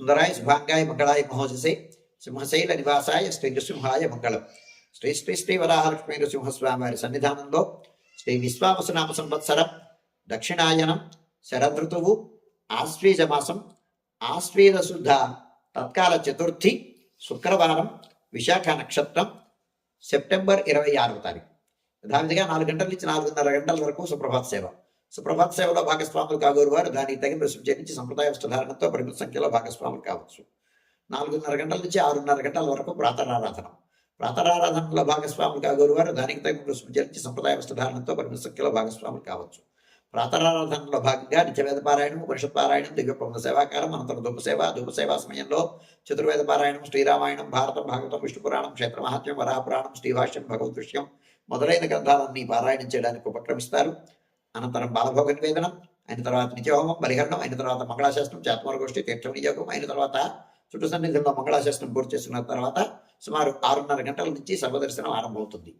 సుందరాయ శుభాంగాయ మంగళాయ మహోజసే సింహశైల నివాసాయ శ్రీ నృసింహాయ మంగళం శ్రీ శ్రీ శ్రీ వరాహలక్ష్మీ నృసింహస్వామి వారి సన్నిధానంలో శ్రీ విశ్వావసనామ సంవత్సరం దక్షిణాయనం శరదృతువు ఆశ్వీజ మాసం ఆశ్వీజ శుద్ధ తత్కాల చతుర్థి శుక్రవారం విశాఖ నక్షత్రం సెప్టెంబర్ ఇరవై ఆరవ తారీఖు యథావిధిగా నాలుగు గంటల నుంచి నాలుగున్నర గంటల వరకు సుప్రభాత సేవ సుప్రభాత సేవలో భాగస్వాములు కాగోరు వారు దానికి తగిన రుసుము చెల్లించి సంప్రదాయ వస్త్రధారణతో పరిమిత సంఖ్యలో భాగస్వాములు కావచ్చు. నాలుగున్నర గంటల నుంచి ఆరున్నర గంటల వరకు ప్రాతరారాధన. ప్రాతరారాధనలో భాగస్వాములు కాగోరు వారు దానికి తగిన రుసుము చెల్లించి సంప్రదాయ వస్త్రధారణతో పరిమిత సంఖ్యలో భాగస్వాములు కావచ్చు. ప్రాతరారాధనలో భాగంగా నిత్యవేద పారాయణం ఉపనిషత్ పారాయణం దివ్య ప్రబంధ సేవాకారం అనంతరం ధూపసేవ ధూపసేవ సమయంలో చతుర్వేద పారాయణం శ్రీరామాయణం భారతం భాగవతం విష్ణు పురాణం క్షేత్ర మహాత్మ్యం వరాహపురాణం శ్రీభాష్యం భగవద్ మొదలైన గ్రంథాలన్నీ పారాయణం చేయడానికి ఉపక్రమిస్తారు. అనంతరం బాలభోగ నివేదనం అయిన తర్వాత నిత్యహోమం బలిహరణం అయిన తర్వాత మంగళాశాస్త్రం చాత్మర తీర్థం నియోగం వినియోగం అయిన తర్వాత చుట్టు సన్నిధిలో మంగళాశాస్త్రం పూర్తి చేసుకున్న తర్వాత సుమారు ఆరున్నర గంటల నుంచి సర్వదర్శనం ఆరంభమవుతుంది.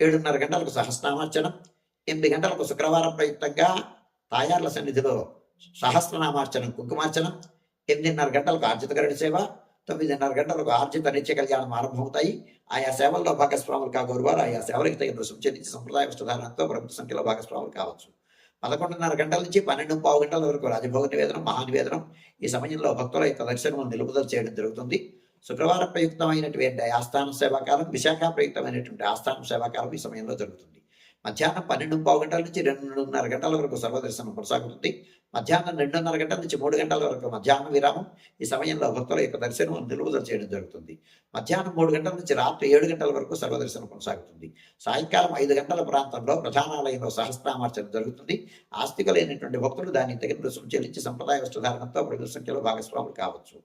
ఏడున్నర గంటలకు సహస్రనామార్చనం ఎనిమిది గంటలకు శుక్రవారం ప్రయుక్తంగా తాయార్ల సన్నిధిలో సహస్రనామార్చనం కుంకుమార్చనం ఎనిమిదిన్నర గంటలకు ఆర్జిత గరుడి సేవ తొమ్మిదిన్నర గంటలకు ఆర్జిత నిత్య కళ్యాణం ఆరంభమవుతాయి. ఆయా సేవల్లో భాగస్వాములు కాగోరు వారు ఆయా సేవలకు తగిన రుసుము సంప్రదాయ వస్తుధారణతో ప్రముఖ సంఖ్యలో భాగస్వాములు కావచ్చు. పదకొండున్నర గంటల నుంచి పన్నెండు పావు గంటల వరకు రాజభోగ నివేదనం మహానివేదనం ఈ సమయంలో భక్తుల యొక్క దర్శనం నిలుపుదల చేయడం జరుగుతుంది. శుక్రవారం ప్రయుక్తమైనటువంటి ఆస్థాన సేవాకాలం విశాఖ ప్రయుక్తమైనటువంటి ఆస్థాన సేవాకాలం ఈ సమయంలో జరుగుతుంది. మధ్యాహ్నం పన్నెండు పావు గంటల నుంచి రెండున్నర గంటల వరకు సర్వదర్శనం కొనసాగుతుంది. మధ్యాహ్నం రెండున్నర గంటల నుంచి మూడు గంటల వరకు మధ్యాహ్నం విరామం. ఈ సమయంలో భక్తుల యొక్క దర్శనం నిలుపుదల చేయడం జరుగుతుంది. మధ్యాహ్నం మూడు గంటల నుంచి రాత్రి ఏడు గంటల వరకు సర్వదర్శనం కొనసాగుతుంది. సాయంకాలం ఐదు గంటల ప్రాంతంలో ప్రధానాలయంలో సహస్రామార్చన జరుగుతుంది. ఆస్తికలైనటువంటి భక్తులు దాన్ని తగిన రుసుము చెల్లించి సంప్రదాయ వస్త్రధారణతో ప్రజల సంఖ్యలో భాగస్వాములు కావచ్చు.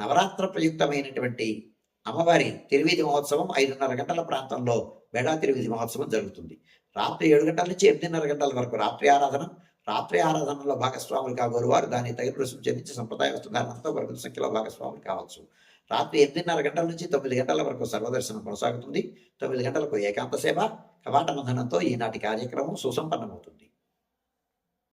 నవరాత్ర ప్రయుక్తమైనటువంటి అమ్మవారి తిరువీధి మహోత్సవం ఐదున్నర గంటల ప్రాంతంలో బెడా తిరువీధి మహోత్సవం జరుగుతుంది. రాత్రి ఏడు గంటల నుంచి ఎనిమిదిన్నర గంటల వరకు రాత్రి ఆరాధన రాత్రి ఆరాధనలో భాగస్వాములు కాగోరు వారు దాన్ని తగిన రుసుము చెల్లించి సంప్రదాయ వస్త్రధారణతో పరిమిత సంఖ్యలో భాగస్వాములు కావచ్చు. రాత్రి ఎనిమిదిన్నర గంటల నుంచి తొమ్మిది గంటల వరకు సర్వదర్శనం కొనసాగుతుంది. తొమ్మిది గంటలకు ఏకాంత సేవ కవాట బంధనంతో ఈనాటి కార్యక్రమం సుసంపన్నమవుతుంది.